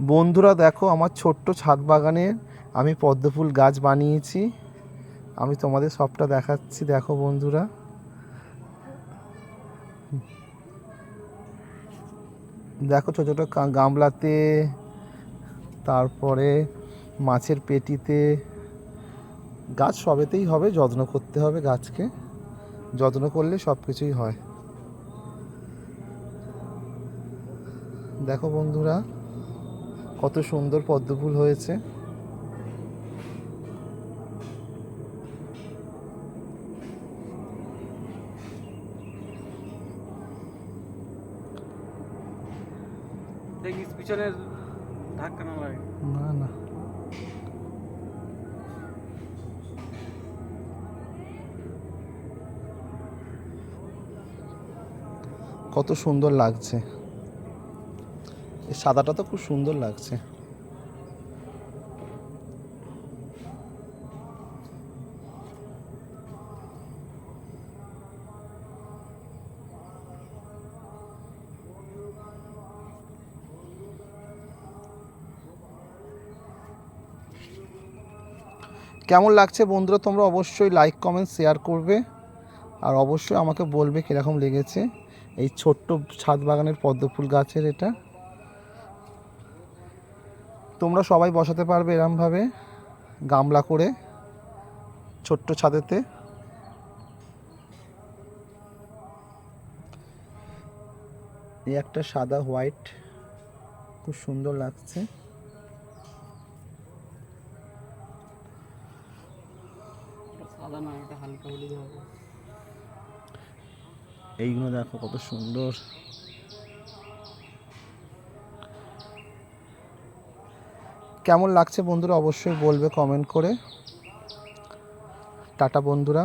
বন্ধুরা দেখো, আমার ছোট্ট ছাদ বাগানে আমি পদ্মফুল গাছ বানিয়েছি। আমি তোমাদের সবটা দেখাচ্ছি, দেখো বন্ধুরা। দেখো ছোটো ছোটো গামলাতে, তারপরে মাছের পেটিতে, গাছ সবেতেই হবে, যত্ন করতে হবে গাছকে। যত্ন করলে সব কিছুই হয়। দেখো বন্ধুরা কত সুন্দর পদ্মফুল হয়েছে। দেখিস ধাক্কা না লাগে। না না। কত সুন্দর লাগছে। সাদাটা তো খুব সুন্দর লাগছে। কেমন লাগছে বন্ধুরা? তোমরা অবশ্যই লাইক কমেন্ট শেয়ার করবে। আর অবশ্যই আমাকে বলবে কীরকম লেগেছে। এই ছোট্ট ছাদ বাগানের পদ্মফুল গাছের এটা। তোমরা সবাই বসাতে পারবে এরমভাবে গামলা করে ছোট্ট ছাদেতে। এই একটা সাদা হোয়াইট খুব সুন্দর লাগছে। এইগুলো দেখো কত সুন্দর। কেমন লাগছে বন্ধুরা অবশ্যই বলবে কমেন্ট করে। টাটা বন্ধুরা।